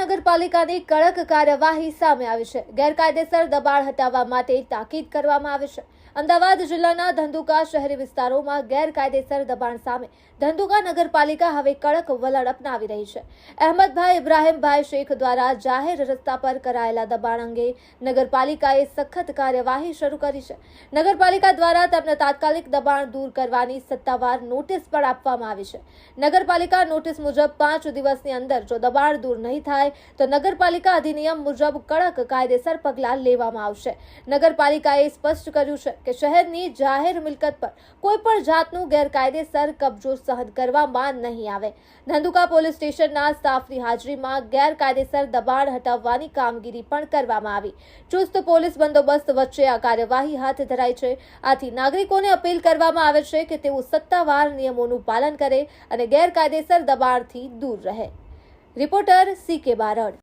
ધંધુકા નગરપાલિકાની કડક કાર્યવાહી સામે આવી છે. ગેરકાયદેસર દબાણ હટાવવા માટે તાકીદ કરવામાં આવે છે. અમદાવાદ જિલ્લાના ધંધુકા શહેરી વિસ્તારોમાં ગેરકાયદેસર દબાણ સામે ધંધુકા નગરપાલિકા હવે કડક વલણ અપનાવી રહી છે. અહેમદભાઈ ઇબ્રાહીમભાઈ શેખ દ્વારા જાહેર રસ્તા પર કરાયેલા દબાણ અંગે નગરપાલિકાએ સખત કાર્યવાહી શરૂ કરી છે. નગરપાલિકા દ્વારા તેમને તાત્કાલિક દબાણ દૂર કરવાની સત્તાવાર નોટિસ પણ આપવામાં આવી છે. નગરપાલિકા નોટિસ મુજબ પાંચ દિવસની અંદર જો દબાણ દૂર નહીં થાય, તો નગરપાલિકા અધિનિયમ મુજબ કડક કાયદેસર પગલાં લેવામાં આવશે. નગરપાલિકાએ સ્પષ્ટ કર્યું છે કે શહેરની જાહેર મિલકત પર કોઈ પણ જાતનું ગેરકાયદેસર કબજો સહન કરવામાં નહીં આવે. ધંધુકા પોલીસ સ્ટેશનના સ્ટાફની હાજરીમાં ગેરકાયદેસર દબાણ હટાવવાની કામગીરી પણ કરવામાં આવી. ચુસ્ત પોલીસ બંદોબસ્ત વચ્ચે આ કાર્યવાહી હાથ ધરાઈ છે. આથી નાગરિકોને અપીલ કરવામાં આવે છે કે તેઓ સત્તાવાર નિયમોનું પાલન કરે અને ગેરકાયદેસર દબાણથી દૂર રહે. રિપોર્ટર સી કે બારડ